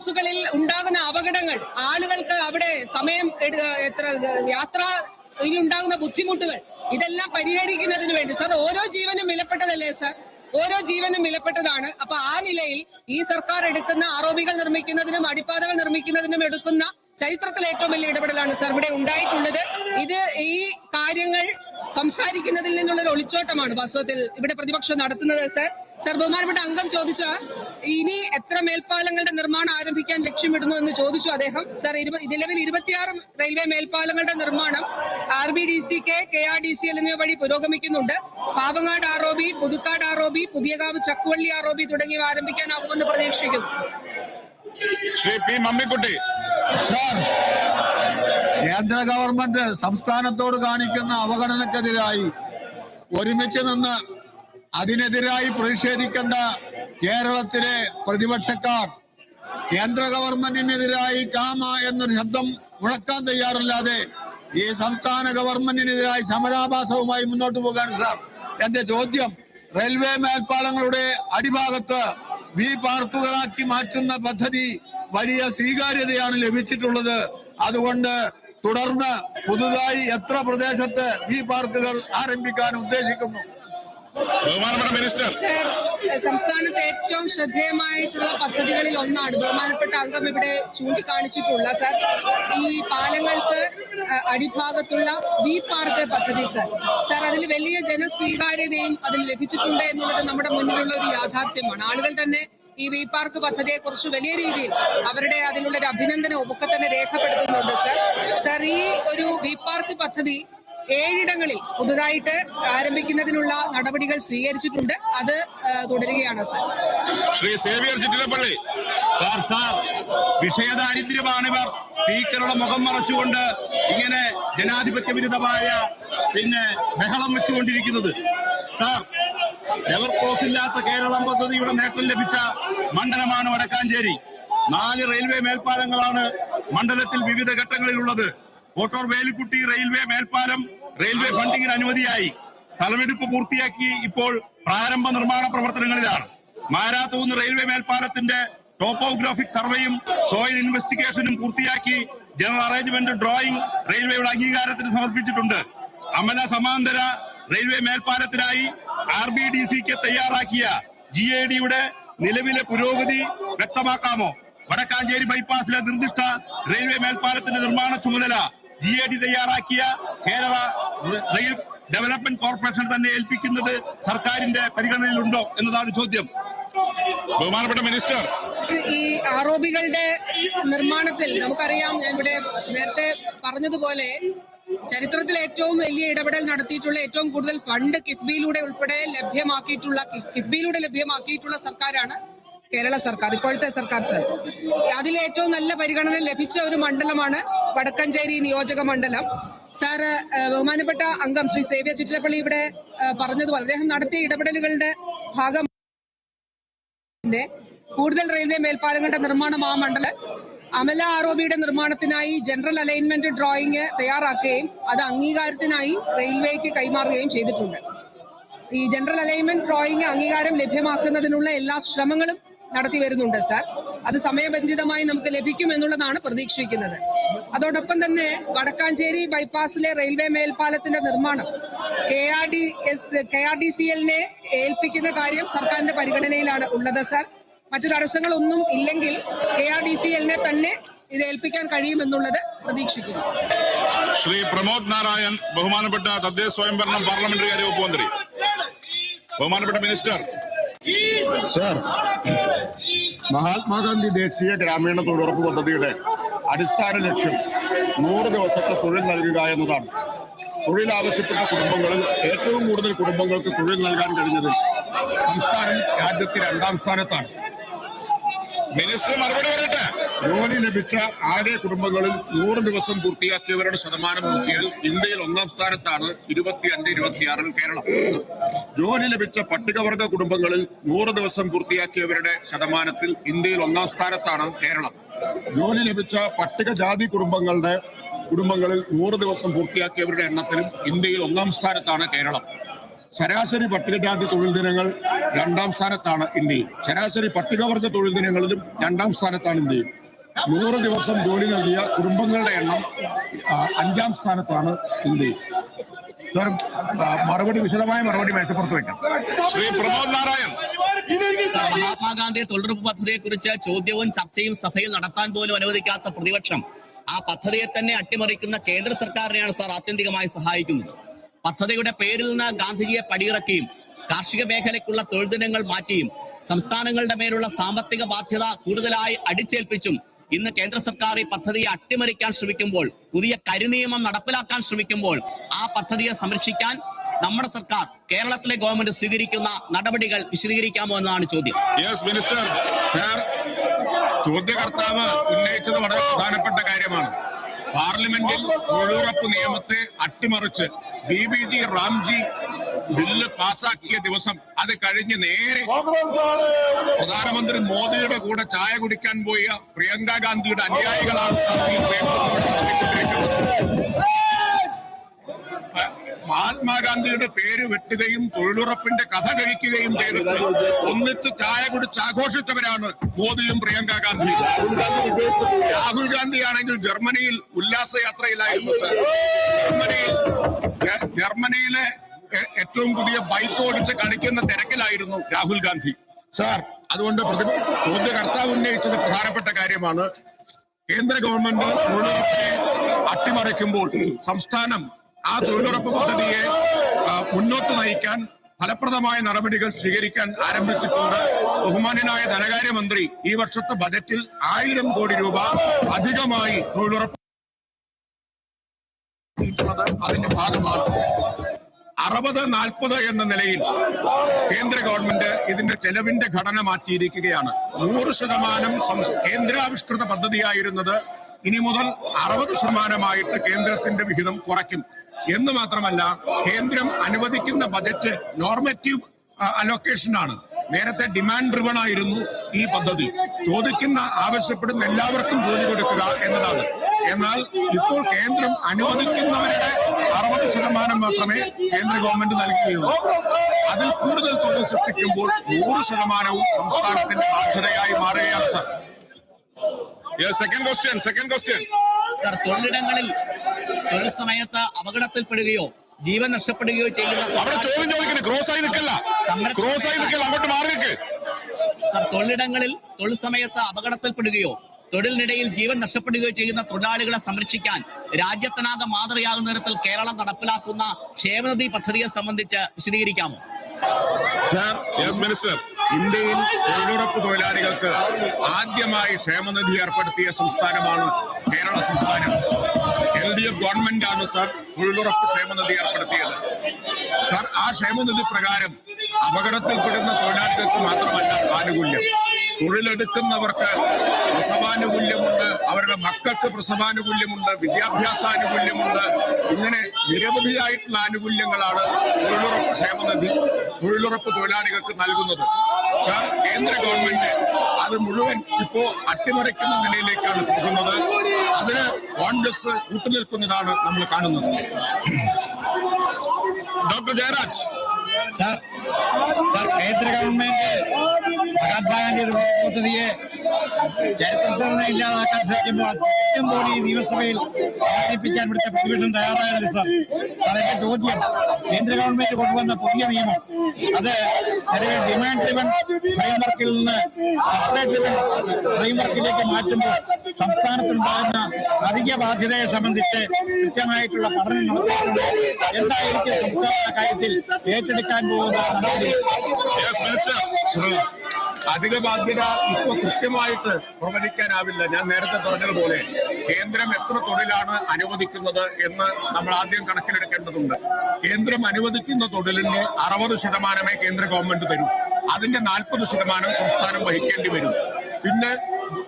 ബസ്സുകളിൽ ഉണ്ടാകുന്ന അപകടങ്ങൾ ആളുകൾക്ക് അവിടെ സമയം എത്ര യാത്ര ഉണ്ടാകുന്ന ബുദ്ധിമുട്ടുകൾ ഇതെല്ലാം പരിഹരിക്കുന്നതിന് വേണ്ടി. സാർ ഓരോ ജീവനും വിലപ്പെട്ടതല്ലേ സാർ? ഓരോ ജീവനും വിലപ്പെട്ടതാണ്. അപ്പൊ ആ നിലയിൽ ഈ സർക്കാർ എടുക്കുന്ന ആരോപികൾ നിർമ്മിക്കുന്നതിനും അടിപ്പാതകൾ നിർമ്മിക്കുന്നതിനും എടുക്കുന്ന ചരിത്രത്തിൽ ഏറ്റവും വലിയ ഇടപെടലാണ് സാർ ഇവിടെ ഉണ്ടായിട്ടുള്ളത്. ഇത് ഈ കാര്യങ്ങൾ സംസാരിക്കുന്നതിൽ നിന്നുള്ള ഒരു ഒളിച്ചോട്ടമാണ് വാസ്തവത്തിൽ ഇവിടെ പ്രതിപക്ഷം നടത്തുന്നത് സാർ. സാർ ബഹുമാനപ്പെട്ട അംഗം ചോദിച്ച ഇനി എത്ര മേൽപ്പാലങ്ങളുടെ നിർമ്മാണം ആരംഭിക്കാൻ ലക്ഷ്യമിടുന്നു എന്ന് ചോദിച്ചു അദ്ദേഹം. സാർ നിലവിൽ ഇരുപത്തിയാറ് റെയിൽവേ മേൽപ്പാലങ്ങളുടെ നിർമ്മാണം R B D C K K R D C L എന്നിവ വഴി പുരോഗമിക്കുന്നുണ്ട്. Pavangad R O B Puthukkad R O B Puthiyakavu Chakkuvalli R O B തുടങ്ങിയവ ആരംഭിക്കാനാകുമെന്ന് പ്രതീക്ഷിക്കുന്നു. ശ്രീ പി മമ്മിക്കുട്ടി. സാർ കേന്ദ്ര ഗവൺമെന്റ് സംസ്ഥാനത്തോട് കാണിക്കുന്ന അവഗണനക്കെതിരായി ഒരുമിച്ച് നിന്ന് അതിനെതിരായി പ്രതിഷേധിക്കേണ്ട കേരളത്തിലെ പ്രതിപക്ഷക്കാർ കേന്ദ്ര ഗവൺമെന്റിനെതിരായി കാമ എന്നൊരു ശബ്ദം മുഴക്കാൻ തയ്യാറില്ലാതെ ഈ സംസ്ഥാന ഗവൺമെന്റിനെതിരായി സമരാഭാസവുമായി മുന്നോട്ട് പോകാണ് സാർ. എന്റെ ചോദ്യം റെയിൽവേ മേൽപ്പാലങ്ങളുടെ അടിഭാഗത്ത് വി പാർക്കുകളാക്കി മാറ്റുന്ന പദ്ധതി വലിയ സ്വീകാര്യതയാണ് ലഭിച്ചിട്ടുള്ളത്. അതുകൊണ്ട് തുടർന്ന് പുതുതായി എത്ര പ്രദേശത്ത് വി പാർക്കുകൾ ആരംഭിക്കാൻ ഉദ്ദേശിക്കുന്നു? ബഹുമാനപ്പെട്ട മിനിസ്റ്റർ. സംസ്ഥാനത്തെ ഏറ്റവും ശ്രദ്ധേയമായിട്ടുള്ള പദ്ധതികളിൽ ഒന്നാണ്. ബഹുമാനപ്പെട്ട അംഗം ഇവിടെ ചൂണ്ടിക്കാണിച്ചിട്ടുള്ള സർ ഈ പാലങ്ങൾക്ക് അടിഭാഗത്തുള്ള ബി പാർക്ക് പദ്ധതി സർ. സർ അതിൽ വലിയ ജനസ്വീകാര്യതയും അതിൽ ലഭിച്ചിട്ടുണ്ട് എന്നുള്ളത് നമ്മുടെ മുന്നിലുള്ള ഒരു യാഥാർത്ഥ്യമാണ്. ആളുകൾ തന്നെ ഈ വി പാർക്ക് പദ്ധതിയെ കുറിച്ച് വലിയ രീതിയിൽ അവരുടെ അതിലുള്ള ഒരു അഭിനന്ദനവും ഒക്കെ തന്നെ രേഖപ്പെടുത്തുന്നുണ്ട് സർ. സർ ഈ ഒരു വി പാർക്ക് പദ്ധതി ഏഴിടങ്ങളിൽ പുതുതായിട്ട് ആരംഭിക്കുന്നതിനുള്ള നടപടികൾ സ്വീകരിച്ചിട്ടുണ്ട്. അത് തുടരുകയാണ് sir. Shri Xavier Chittilappilly sir sir വിഷയദാരിദ്ര്യമാണിവർ സ്പീക്കറുടെ മുഖം മറച്ചുകൊണ്ട് ഇങ്ങനെ ജനാധിപത്യ വിരുദ്ധമായ പിന്നെ ബഹളം വെച്ചുകൊണ്ടിരിക്കുന്നത്. സാർ ലെവർ ക്രോസ് ഇല്ലാത്ത കേരളം പദ്ധതിയുടെ നേട്ടം ലഭിച്ച മണ്ഡലമാണ് വടക്കാഞ്ചേരി. നാല് റെയിൽവേ മേൽപ്പാലങ്ങളാണ് മണ്ഡലത്തിൽ വിവിധ ഘട്ടങ്ങളിലുള്ളത്. കോട്ടൂർ വേലുക്കുട്ടി റെയിൽവേ മേൽപ്പാലം റെയിൽവേ ഫണ്ടിങ്ങിന് അനുമതിയായി. സ്ഥലമെടുപ്പ് പൂർത്തിയാക്കി ഇപ്പോൾ പ്രാരംഭ നിർമ്മാണ പ്രവർത്തനങ്ങളിലാണ്. മാരാത്തൂന്ന് റെയിൽവേ മേൽപ്പാലത്തിന്റെ ടോപ്പോഗ്രാഫിക് സർവേയും സോയിൽ ഇൻവെസ്റ്റിഗേഷനും പൂർത്തിയാക്കി ജനറൽ അറേഞ്ച്മെന്റ് ഡ്രോയിങ് റെയിൽവേയുടെ അംഗീകാരത്തിന് സമർപ്പിച്ചിട്ടുണ്ട്. അമല സമാന്തര റെയിൽവേ മേൽപ്പാലത്തിനായി ആർ ബി ഡി സിക്ക് തയ്യാറാക്കിയ ജി എ ഡിയുടെ നിലവിലെ പുരോഗതി വ്യക്തമാക്കാമോ? വടക്കാഞ്ചേരി ബൈപ്പാസിലെ നിർദ്ദിഷ്ട റെയിൽവേ മേൽപ്പാലത്തിന്റെ നിർമ്മാണ ചുമതല ജി എ ഡി തയ്യാറാക്കിയ കേരള റെയിൽ ഡെവലപ്മെന്റ് കോർപ്പറേഷൻ തന്നെ ഏൽപ്പിക്കുന്നത് സർക്കാരിന്റെ പരിഗണനയിലുണ്ടോ എന്നതാണ് ചോദ്യം. ബഹുമാനപ്പെട്ട മിനിസ്റ്റർ. ഈ ആരോപികളുടെ നിർമ്മാണത്തിൽ നമുക്കറിയാം ഞാൻ ഇവിടെ നേരത്തെ പറഞ്ഞതുപോലെ ചരിത്രത്തിൽ ഏറ്റവും വലിയ ഇടപെടൽ നടത്തിയിട്ടുള്ള ഏറ്റവും കൂടുതൽ ഫണ്ട് കിഫ്ബിയിലൂടെ ഉൾപ്പെടെ ലഭ്യമാക്കിയിട്ടുള്ള കിഫ്- കിഫ്ബിയിലൂടെ ലഭ്യമാക്കിയിട്ടുള്ള സർക്കാരാണ് കേരള സർക്കാർ ഇപ്പോഴത്തെ സർക്കാർ സർ. അതിൽ ഏറ്റവും നല്ല പരിഗണന ലഭിച്ച ഒരു മണ്ഡലമാണ് വടക്കഞ്ചേരി നിയോജക മണ്ഡലം. സാറ് ബഹുമാനപ്പെട്ട അംഗം ശ്രീ സേവ്യ ചുറ്റിലപ്പള്ളി ഇവിടെ പറഞ്ഞതുപോലെ അദ്ദേഹം നടത്തിയ ഇടപെടലുകളുടെ ഭാഗം കൂടുതൽ റെയിൽവേ മേൽപ്പാലങ്ങളുടെ നിർമ്മാണം ആ മണ്ഡലം അമല ആറോബിയുടെ നിർമ്മാണത്തിനായി ജനറൽ അലൈൻമെന്റ് ഡ്രോയിങ് തയ്യാറാക്കുകയും അത് അംഗീകാരത്തിനായി റെയിൽവേക്ക് കൈമാറുകയും ചെയ്തിട്ടുണ്ട്. ഈ ജനറൽ അലൈൻമെന്റ് ഡ്രോയിങ് അംഗീകാരം ലഭ്യമാക്കുന്നതിനുള്ള എല്ലാ ശ്രമങ്ങളും നടത്തി വരുന്നുണ്ട് സാർ. അത് സമയബന്ധിതമായി നമുക്ക് ലഭിക്കും എന്നുള്ളതാണ് പ്രതീക്ഷിക്കുന്നത്. അതോടൊപ്പം തന്നെ വടക്കാഞ്ചേരി ബൈപ്പാസിലെ റെയിൽവേ മേൽപ്പാലത്തിന്റെ നിർമ്മാണം K R D S K R D C എല്ലിനെ ഏൽപ്പിക്കുന്ന കാര്യം സർക്കാരിന്റെ പരിഗണനയിലാണ് ഉള്ളത് സാർ. മറ്റു തടസ്സങ്ങളൊന്നും ഇല്ലെങ്കിൽ കെ ആർ ഡി സി എല്ലിനെ തന്നെ ഇത് ഏൽപ്പിക്കാൻ കഴിയുമെന്നുള്ളത് പ്രതീക്ഷിക്കുന്നു. ശ്രീ പ്രമോദ് നാരായൺ ബഹുമാനപ്പെട്ട തദ്ദേശ സ്വയംഭരണ പാർലമെന്ററി കാര്യ വകുപ്പ് മന്ത്രി. ബഹുമാനപ്പെട്ട മിനിസ്റ്റർ. സർ മഹാത്മാഗാന്ധി ദേശീയ ഗ്രാമീണ തൊഴിലുറപ്പ് പദ്ധതിയുടെ അടിസ്ഥാന ലക്ഷ്യം നൂറ് ദിവസത്തെ തൊഴിൽ നൽകുക എന്നതാണ്. തൊഴിൽ ആവശ്യപ്പെട്ട കുടുംബങ്ങളിൽ ഏറ്റവും കൂടുതൽ കുടുംബങ്ങൾക്ക് തൊഴിൽ നൽകാൻ കഴിഞ്ഞതിൽ സംസ്ഥാനം രാജ്യത്തെ രണ്ടാം സ്ഥാനത്താണ്. മിനിസ്റ്റർ മറുപടി പറയട്ടെ? ജോലി ലഭിച്ച ആകെ കുടുംബങ്ങളിൽ നൂറ് ദിവസം പൂർത്തിയാക്കിയവരുടെ ശതമാനം നോക്കിയാൽ ഇന്ത്യയിൽ ഒന്നാം സ്ഥാനത്താണ് ഇരുപത്തിയഞ്ച് ഇരുപത്തിയാറിൽ കേരളം. ജോലി ലഭിച്ച പട്ടികവർഗ കുടുംബങ്ങളിൽ നൂറ് ദിവസം പൂർത്തിയാക്കിയവരുടെ ശതമാനത്തിൽ ഇന്ത്യയിൽ ഒന്നാം സ്ഥാനത്താണ് കേരളം. ജോലി ലഭിച്ച പട്ടികജാതി കുടുംബങ്ങളുടെ കുടുംബങ്ങളിൽ നൂറ് ദിവസം പൂർത്തിയാക്കിയവരുടെ എണ്ണത്തിലും ഇന്ത്യയിൽ ഒന്നാം സ്ഥാനത്താണ് കേരളം. ശരാശരി പട്ടികജാതി തൊഴിൽ ദിനങ്ങൾ രണ്ടാം സ്ഥാനത്താണ് ഇന്ത്യയിൽ. ശരാശരി പട്ടികവർഗ തൊഴിൽ ദിനങ്ങളിലും രണ്ടാം സ്ഥാനത്താണ് ഇന്ത്യയിൽ. നൂറ് ദിവസം ജോലി നൽകിയ കുടുംബങ്ങളുടെ എണ്ണം അഞ്ചാം സ്ഥാനത്താണ് ഇന്ത്യയിൽ. സാർ മറുപടി വിശദമായ മറുപടി മേശപ്പുറത്ത് വയ്ക്കാം ശ്രീ പ്രമോദ് നാരായൺ. മഹാത്മാഗാന്ധി തൊഴിലുറപ്പ് പദ്ധതിയെ കുറിച്ച് ചോദ്യവും ചർച്ചയും സഭയിൽ നടത്താൻ പോലും അനുവദിക്കാത്ത പ്രതിപക്ഷം ആ പദ്ധതിയെ തന്നെ അട്ടിമറിക്കുന്ന കേന്ദ്ര സർക്കാരിനെയാണ് സാർ ആത്യന്തികമായി സഹായിക്കുന്നത്. പദ്ധതിയുടെ പേരിൽ നിന്ന് ഗാന്ധിജിയെ പടിയിറക്കിയും കാർഷിക മേഖലയ്ക്കുള്ള തൊഴിൽ ദിനങ്ങൾ മാറ്റിയും സംസ്ഥാനങ്ങളുടെ മേലുള്ള സാമ്പത്തിക ബാധ്യത കൂടുതലായി അടിച്ചേൽപ്പിച്ചും ഇന്ന് കേന്ദ്ര സർക്കാർ ഈ പദ്ധതിയെ അട്ടിമറിക്കാൻ ശ്രമിക്കുമ്പോൾ പുതിയ കരിനിയമം നടപ്പിലാക്കാൻ ശ്രമിക്കുമ്പോൾ ആ പദ്ധതിയെ സംരക്ഷിക്കാൻ നമ്മുടെ സർക്കാർ കേരളത്തിലെ ഗവൺമെന്റ് സ്വീകരിക്കുന്ന നടപടികൾ വിശദീകരിക്കാമോ എന്നതാണ് ചോദ്യം. യെസ് മിനിസ്റ്റർ ചോദ്യകർത്താവ് ഉന്നയിച്ചത് വളരെ പ്രധാനപ്പെട്ട കാര്യമാണ്. പാർലമെന്റിൽ തൊഴിലുറപ്പ് നിയമത്തെ അട്ടിമറിച്ച് B B G Ramji bill പാസാക്കിയ ദിവസം അത് കഴിഞ്ഞ് നേരെ പ്രധാനമന്ത്രി മോദിയുടെ കൂടെ ചായ കുടിക്കാൻ പോയ പ്രിയങ്ക ഗാന്ധിയുടെ അനുയായികളാണ് സാർ ഈ പ്രയത്നം നടത്തിക്കൊണ്ടിരിക്കുന്നത് മഹാത്മാഗാന്ധിയുടെ പേര് വെട്ടുകയും തൊഴിലുറപ്പിന്റെ കഥ കഴിക്കുകയും ചെയ്തത്. ഒന്നിച്ച് ചായ കുടിച്ച് ആഘോഷിച്ചവരാണ് മോദിയും പ്രിയങ്ക ഗാന്ധി. രാഹുൽ ഗാന്ധി ആണെങ്കിൽ ജർമ്മനിയിൽ ഉല്ലാസയാത്രയിലായിരുന്നു സർ. ജർമ്മനിയിൽ ജർമ്മനിയിലെ ഏറ്റവും പുതിയ ബൈക്ക് ഓടിച്ച് കളിക്കുന്ന തിരക്കിലായിരുന്നു രാഹുൽ ഗാന്ധി. സാർ അതുകൊണ്ട് ചോദ്യകർത്താവ് ഉന്നയിച്ചത് പ്രധാനപ്പെട്ട കാര്യമാണ്. കേന്ദ്ര ഗവൺമെന്റ് തൊഴിലുറപ്പിനെ അട്ടിമറിക്കുമ്പോൾ സംസ്ഥാനം ആ തൊഴിലുറപ്പ് പദ്ധതിയെ മുന്നോട്ട് നയിക്കാൻ ഫലപ്രദമായ നടപടികൾ സ്വീകരിക്കാൻ ആരംഭിച്ചിട്ടുണ്ട്. ബഹുമാന്യനായ ധനകാര്യമന്ത്രി ഈ വർഷത്തെ ബജറ്റിൽ ആയിരം കോടി രൂപ അധികമായി തൊഴിലുറപ്പ് അതിന്റെ ഭാഗമാണ്. അറുപത് നാൽപ്പത് എന്ന നിലയിൽ കേന്ദ്ര ഗവൺമെന്റ് ഇതിന്റെ ചെലവിന്റെ ഘടന മാറ്റിയിരിക്കുകയാണ്. നൂറ് ശതമാനം കേന്ദ്രാവിഷ്കൃത പദ്ധതിയായിരുന്നത് ഇനി മുതൽ അറുപത് ശതമാനമായിട്ട് കേന്ദ്രത്തിന്റെ വിഹിതം കുറയ്ക്കും. എന്ന് മാത്രമല്ല കേന്ദ്രം അനുവദിക്കുന്ന ബജറ്റ് നോർമറ്റീവ് അലോക്കേഷൻ ആണ്. നേരത്തെ ഡിമാൻഡ് ഡ്രിവൺ ആയിരുന്നു ഈ പദ്ധതി. ചോദിക്കുന്ന ആവശ്യപ്പെടുന്ന എല്ലാവർക്കും ജോലി കൊടുക്കുക എന്നതാണ്. എന്നാൽ ഇപ്പോൾ കേന്ദ്രം അനുവദിക്കുന്നവരുടെ അറുപത് ശതമാനം മാത്രമേ കേന്ദ്ര ഗവൺമെന്റ് നൽകുകയുള്ളൂ അതിൽ കൂടുതൽ തൊഴിൽ സൃഷ്ടിക്കുമ്പോൾ നൂറ് ശതമാനവും സംസ്ഥാനത്തിന്റെ ബാധ്യതയായി മാറുകയാണ് sir. Second question second question sir തൊഴിലിടങ്ങളിൽ തൊഴിൽ സമയത്ത് അപകടത്തിൽപ്പെടുകയോ ജീവൻ നഷ്ടപ്പെടുകയോ ചെയ്യുന്ന അവിടെ ചോദ്യം ചോദിക്കുന്നത് ക്രോസ് ആയി നിൽക്കല്ല. ക്രോസ് ആയി നിൽക്കല്ല. അങ്ങോട്ട് മാറി നിൽക്ക്. സർ തൊഴിലിടങ്ങളിൽ തൊഴിൽ സമയത്ത് അപകടത്തിൽപ്പെടുകയോ തൊഴിലിനിടയിൽ ജീവൻ നഷ്ടപ്പെടുകയോ ചെയ്യുന്ന തൊഴിലാളികളെ സംരക്ഷിക്കാൻ രാജ്യത്തിനാകെ മാതൃകയാകുന്ന തരത്തിൽ കേരളം നടപ്പിലാക്കുന്ന ക്ഷേമനിധി പദ്ധതിയെ സംബന്ധിച്ച് വിശദീകരിക്കാമോ? സർ യെസ് മിനിസ്റ്റർ ഇന്ത്യയിൽ തൊഴിലുറപ്പ് തൊഴിലാളികൾക്ക് ആദ്യമായി ക്ഷേമനിധി ഏർപ്പെടുത്തിയ സംസ്ഥാനമാണ് കേരള സംസ്ഥാനം. എൽ ഡി എഫ് ഗവൺമെന്റാണ് സർ തൊഴിലുറപ്പ് ക്ഷേമനിധി ഏർപ്പെടുത്തിയത്. സർ ആ ക്ഷേമനിധി പ്രകാരം അപകടത്തിൽപ്പെടുന്ന തൊഴിലാളികൾക്ക് മാത്രമല്ല ആനുകൂല്യം. തൊഴിലെടുക്കുന്നവർക്ക് പ്രസവാനുകൂല്യമുണ്ട് അവരുടെ മക്കൾക്ക് പ്രസവാനുകൂല്യമുണ്ട് വിദ്യാഭ്യാസാനുകൂല്യമുണ്ട്. ഇങ്ങനെ നിരവധിയായിട്ടുള്ള ആനുകൂല്യങ്ങളാണ് തൊഴിലുറപ്പ് ക്ഷേമനിധി തൊഴിലുറപ്പ് തൊഴിലാളികൾക്ക് നൽകുന്നത്. സാർ കേന്ദ്ര ഗവൺമെന്റ് അത് മുഴുവൻ ഇപ്പോ അട്ടിമറിക്കുന്ന നിലയിലേക്കാണ് പോകുന്നത്. അതിന് കോൺഗ്രസ് കൂട്ടുനിൽക്കുന്നതാണ് നമ്മൾ കാണുന്നത്. ഡോക്ടർ ജയരാജ്. സർ സർ കേന്ദ്ര ഗവൺമെന്റ് മഹാത്മാഗാന്ധിയുടെ പദ്ധതിയെ ചരിത്രത്തിൽ നിന്ന് ഇല്ലാതാക്കാൻ ശ്രമിക്കുമ്പോൾ അത്യം പോലും ഈ നിയമസഭയിൽ അവതരിപ്പിക്കാൻ ഇവിടുത്തെ പ്രതിപക്ഷം തയ്യാറായത് സർ. എന്റെ ചോദ്യം കേന്ദ്ര ഗവൺമെന്റ് കൊണ്ടുവന്ന പുതിയ നിയമം. അത് നിലവിൽ ഡിമാൻഡ് ഡ്രിവൻ ഫ്രെയിംവർക്കിൽ നിന്ന് ഫ്രെയിംവർക്കിലേക്ക് മാറ്റുമ്പോൾ സംസ്ഥാനത്തുണ്ടാകുന്ന അധിക ബാധ്യതയെ സംബന്ധിച്ച് കൃത്യമായിട്ടുള്ള പഠനം നടത്തിയിട്ടുണ്ട്. എന്തായിരിക്കും സംസ്ഥാന കാര്യത്തിൽ ഏറ്റെടുക്കാൻ പോകുന്ന നടപടി? അധിക ബാധ്യത ഇപ്പൊ കൃത്യമായിട്ട് പ്രവചിക്കാനാവില്ല. ഞാൻ നേരത്തെ പറഞ്ഞതുപോലെ കേന്ദ്രം എത്ര തൊഴിലാണ് അനുവദിക്കുന്നത് എന്ന് നമ്മൾ ആദ്യം കണക്കിലെടുക്കേണ്ടതുണ്ട്. കേന്ദ്രം അനുവദിക്കുന്ന തൊഴിലിന് അറുപത് ശതമാനമേ കേന്ദ്ര ഗവൺമെന്റ് തരൂ. അതിന്റെ നാൽപ്പത് ശതമാനം സംസ്ഥാനം വഹിക്കേണ്ടി വരും. പിന്നെ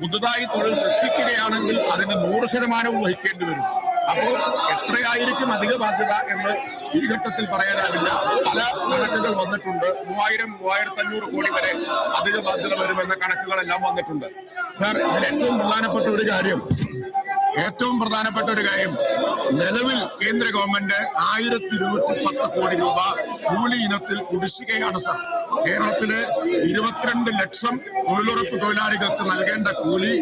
പുതുതായി തൊഴിൽ സൃഷ്ടിക്കുകയാണെങ്കിൽ അതിന് നൂറ് ശതമാനവും വഹിക്കേണ്ടി വരും. അപ്പോൾ എത്രയായിരിക്കും അധിക ബാധ്യത എന്ന് ഈ ഘട്ടത്തിൽ പറയാനാവില്ല. പല കണക്കുകൾ വന്നിട്ടുണ്ട്. മൂവായിരം മൂവായിരത്തി അഞ്ഞൂറ് കോടി വരെ അധിക ബാധ്യത വരുമെന്ന കണക്കുകളെല്ലാം വന്നിട്ടുണ്ട്. സാർ ഇതിൽ ഏറ്റവും പ്രധാനപ്പെട്ട ഒരു കാര്യം ഏറ്റവും പ്രധാനപ്പെട്ട ഒരു കാര്യം നിലവിൽ കേന്ദ്ര ഗവൺമെന്റ് ആയിരത്തി ഇരുന്നൂറ്റി പത്ത് കോടി രൂപ കൂലി ഇനത്തിൽ കുടിശ്ശികയാണ് സർ. കേരളത്തിൽ ഇരുപത്തിരണ്ട് ലക്ഷം തൊഴിലുറപ്പ് തൊഴിലാളികൾക്ക് നൽകേണ്ട കൂലി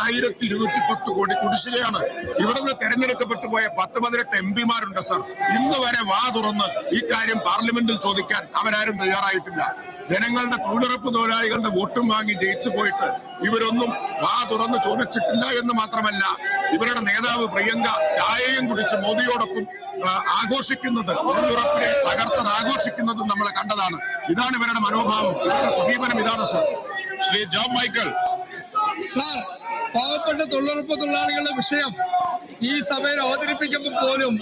ആയിരത്തി ഇരുന്നൂറ്റി പത്ത് കോടി കുടിശ്ശികയാണ്. ഇവിടുന്ന് തെരഞ്ഞെടുക്കപ്പെട്ടു പോയ പത്ത് പതിനെട്ട് എം പിമാരുണ്ട് സർ. ഇന്ന് വരെ വാ തുറന്ന് ഈ കാര്യം പാർലമെന്റിൽ ചോദിക്കാൻ അവരാരും തയ്യാറായിട്ടില്ല. ജനങ്ങളുടെ തൊഴിലുറപ്പ് തൊഴിലാളികളുടെ വോട്ടും വാങ്ങി ജയിച്ചു പോയിട്ട് ഇവരൊന്നും വാ തുറന്ന് ചോദിച്ചിട്ടില്ല എന്ന് മാത്രമല്ല ഇവരുടെ നേതാവ് പ്രിയങ്ക ചായയും കുടിച്ച് മോദിയോടൊപ്പം ആഘോഷിക്കുന്നത് തൊഴിലുറപ്പിനെ തകർത്തത് ആഘോഷിക്കുന്നത് നമ്മൾ കണ്ടതാണ്. ഇതാണ് ഇവരുടെ മനോഭാവം. ഇവരുടെ സമീപനം ഇതാണ് sir. Shri Job Michael. Sir പാവപ്പെട്ട തൊഴിലുറപ്പ് തൊഴിലാളികളുടെ വിഷയം ഈ സഭയിൽ അവതരിപ്പിക്കുമ്പോൾ പോലും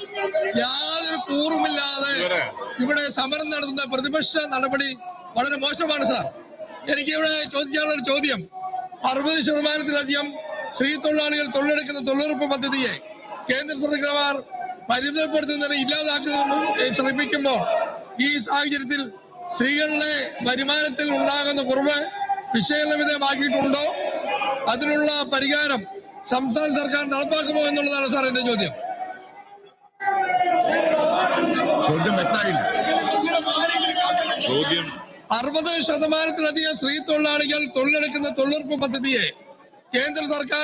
യാതൊരു കൂറുമില്ലാതെ ഇവിടെ സമരം നടത്തുന്ന പ്രതിപക്ഷ നടപടി വളരെ മോശമാണ് സാർ. എനിക്ക് ഇവിടെ ചോദിക്കാനുള്ള ഒരു ചോദ്യം. അറുപത് ശതമാനത്തിലധികം സ്ത്രീ തൊഴിലാളികൾ തൊഴിലെടുക്കുന്ന തൊഴിലുറപ്പ് പദ്ധതിയെ കേന്ദ്ര സർക്കാർ പരിമിതപ്പെടുത്തുന്നതിനെ ഇല്ലാതാക്കുന്നതിന് ശ്രമിക്കുമ്പോൾ ഈ സാഹചര്യത്തിൽ സ്ത്രീകളുടെ വരുമാനത്തിൽ ഉണ്ടാകുന്ന കുറവ് വിശകലന വിധേയമാക്കിയിട്ടുണ്ടോ അതിനുള്ള പരിഹാരം സംസ്ഥാന സർക്കാർ നടപ്പാക്കുമോ എന്നുള്ളതാണ് സാർ എന്റെ ചോദ്യം. ചോദ്യം വ്യക്തമായില്ല. ചോദ്യം. അറുപത് ശതമാനത്തിലധികം സ്ത്രീ തൊഴിലാളികൾ തൊഴിലെടുക്കുന്ന തൊഴിലുറപ്പ് പദ്ധതിയെ കേന്ദ്ര സർക്കാർ